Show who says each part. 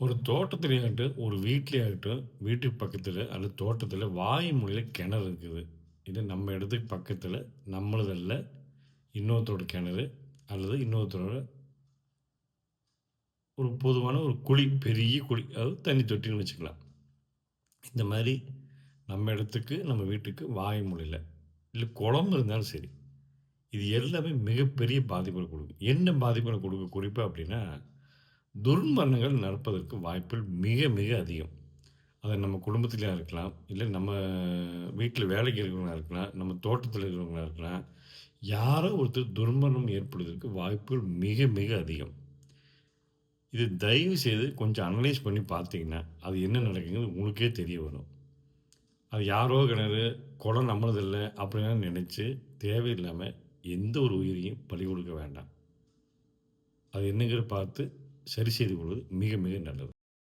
Speaker 1: ஒரு தோட்டத்துலேயாகட்டும் ஒரு வீட்லேயாகட்டும் வீட்டுக்கு பக்கத்தில் அல்லது தோட்டத்தில் வாய் கிணறு இருக்குது. இது நம்ம இடத்துக்கு பக்கத்தில் நம்மளதல்ல இன்னொருத்தரோட கிணறு அல்லது இன்னொருத்தரோட ஒரு பொதுவான ஒரு குழி, பெரிய குழி. அதாவது தண்ணி தொட்டின்னு வச்சுக்கலாம். இந்த மாதிரி நம்ம இடத்துக்கு, நம்ம வீட்டுக்கு வாய் இல்லை இல்ல குளம் இருந்தாலும் சரி. இது எல்லாமே மிகப்பெரிய பாதிப்புகளை கொடுக்கும் என்ன பாதிப்புகளை கொடுக்க குறிப்பாக அப்படின்னா துர்மரணங்கள் நடப்பதற்கு வாய்ப்புகள் மிக, மிக அதிகம். அது நம்ம குடும்பத்திலயா இருக்கலாம், இல்லை நம்ம வீட்டில் வேலைக்கு இருக்கிறவங்களா இருக்கலாம், நம்ம தோட்டத்தில் இருக்கிறவங்களா இருக்கலாம். யாரோ ஒருத்தர் துர்மரணம் ஏற்படுவதற்கு வாய்ப்புகள் மிக, மிக அதிகம். இது தயவு செய்து கொஞ்சம் அனலைஸ் பண்ணி பார்த்தீங்கன்னா, அது என்ன நடக்குங்கிறது உங்களுக்கே தெரிய வரும். அது யாரோ கிணறு, குளம் நம்மளதில்லை அப்படின்னு நினச்சி தேவையில்லாமல் எந்த ஒரு உயிரையும் பழி கொடுக்க வேண்டாம். அது என்னங்கிற பார்த்து சரி செய்து கொள்வது மிக, மிக நல்லது.